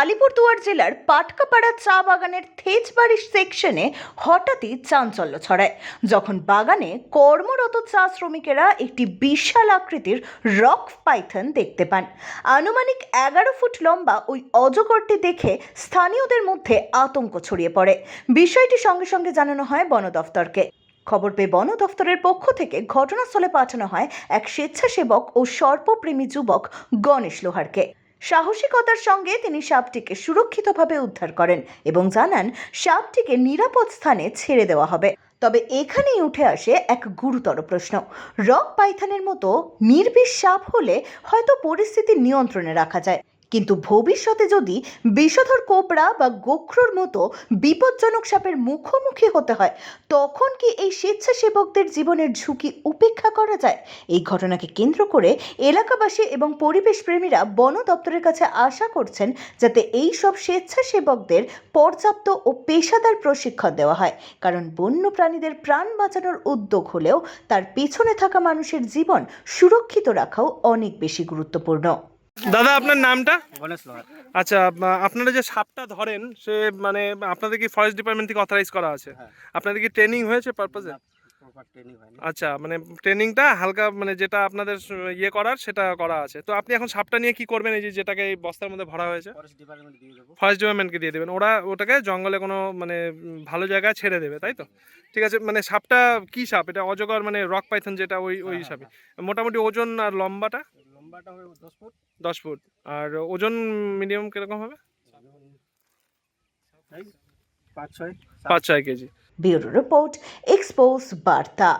আলিপুরদুয়ার জেলার পাটকাপাড়া চা বাগানের থেজবাড়ি সেকশনে হঠাৎই চাঞ্চল্য ছড়ায়, যখন বাগানে কর্মরত চা শ্রমিকেরা একটি বিশাল আকৃতির রক পাইথন দেখতে পান। আনুমানিক এগারো ফুট লম্বা ওই অজগরটি দেখে স্থানীয়দের মধ্যে আতঙ্ক ছড়িয়ে পড়ে। বিষয়টি সঙ্গে সঙ্গে জানানো হয় বন দফতরকে। খবর পেয়ে বন দফতরের পক্ষ থেকে ঘটনাস্থলে পাঠানো হয় এক স্বেচ্ছাসেবক ও সর্পপ্রেমী যুবক গণেশ লোহারকে। সাহসিকতার সঙ্গে তিনি সাপটিকে সুরক্ষিতভাবে উদ্ধার করেন এবং জানান সাপটিকে নিরাপদ স্থানে ছেড়ে দেওয়া হবে। তবে এখানেই উঠে আসে এক গুরুতর প্রশ্ন। রক পাইথানের মতো নির্বিষ সাপ হলে হয়তো পরিস্থিতি নিয়ন্ত্রণে রাখা যায়। কিন্তু ভবিষ্যতে যদি বিষধর কোবরা বা গোখরোর মতো বিপজ্জনক সাপের মুখোমুখি হতে হয়, তখন কি এই স্বেচ্ছাসেবকদের জীবনের ঝুঁকি উপেক্ষা করা যায়? এই ঘটনাকে কেন্দ্র করে এলাকাবাসী এবং পরিবেশ প্রেমীরা বন দপ্তরের কাছে আশা করছেন যাতে এই সব স্বেচ্ছাসেবকদের পর্যাপ্ত ও পেশাদার প্রশিক্ষণ দেওয়া হয়। কারণ বন্য প্রাণীদের প্রাণ বাঁচানোর উদ্যোগ হলেও তার পেছনে থাকা মানুষের জীবন সুরক্ষিত রাখাও অনেক বেশি গুরুত্বপূর্ণ। দাদা আপনার নামটা? আচ্ছা আপনারা যে সাপটা ধরেন সে মানে আপনাদের কি ফরেস্ট ডিপার্টমেন্ট থেকে অথরাইজ করা আছে? হ্যাঁ। আপনাদের কি ট্রেনিং হয়েছে হয়নি। আচ্ছা মানে ট্রেনিংটা হালকা মানে যেটা আপনাদের ইয়ে করার সেটা করা আছে। তো আপনি এখন সাপটা নিয়ে কি করবেন এই যে যেটাকে এই বস্তার মধ্যে ভরা হয়েছে? ফরেস্ট ডিপার্টমেন্টকে দিয়ে দেবেন। ওরা ওটাকে জঙ্গলে কোনো মানে ভালো জায়গায় ছেড়ে দেবে তাই তো? ঠিক আছে মানে সাপটা কি সাপ? এটা অজগর মানে রক পাইথন যেটা ওই ওই হিসাবে মোটামুটি ওজন আর লম্বাটা? লম্বাটা হবে দশ ফুট। দশ ফুট। আর ওজন মিনিমাম কীরকম হবে? পাঁচ ছয়। পাঁচ ছয় কেজি। ব্যুরো রিপোর্ট এক্সপোজ বার্তা।